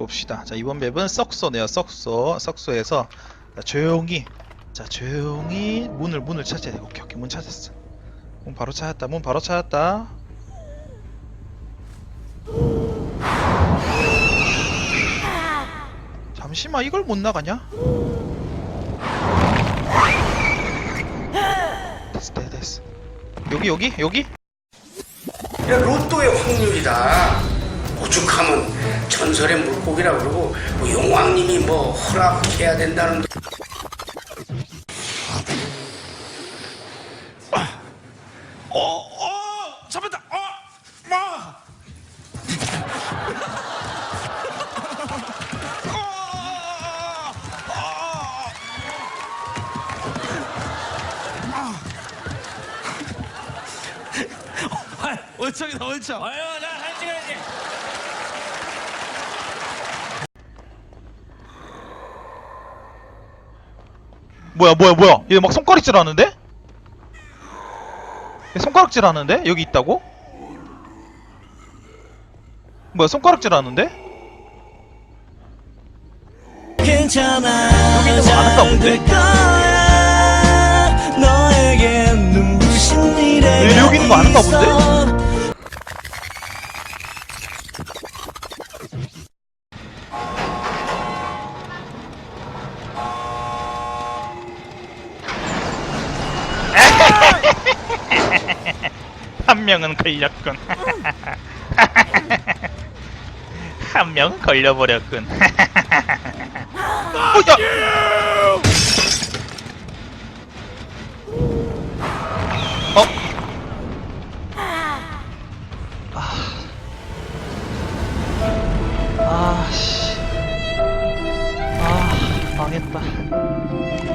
봅시다. 자 이번 맵은 썩소네요. 썩소. 썩소에서 자, 조용히 자 조용히 문을 문을 찾아야 돼. 오케이 오케이 문 찾았어. 문 바로 찾았다. 문 바로 찾았다. 잠시만 이걸 못 나가냐? 됐어 됐어 됐어. 여기 여기 여기 야, 로또의 확률이다. 오죽하면 전설의 물고기라 그러고 뭐 용왕님이 뭐 허락해야 된다는 어, 잡았다. 어, 마. 월척이다 월척. 아유 나한 찍어야지. 뭐야 뭐야 뭐야 얘 막 손가락질 하는데? 얘 손가락질 하는데? 여기 있다고? 뭐야 손가락질 하는데? 괜찮아 여기는 뭐 아는가 본데? 잘될 거야 너에게 눈부신 미래가 왜 여기 있는 거 아는가 본데? 명은 걸렸군 한 명은 걸려버렸군 어, 야! 어? 아, 씨. 아, 망했다. 아,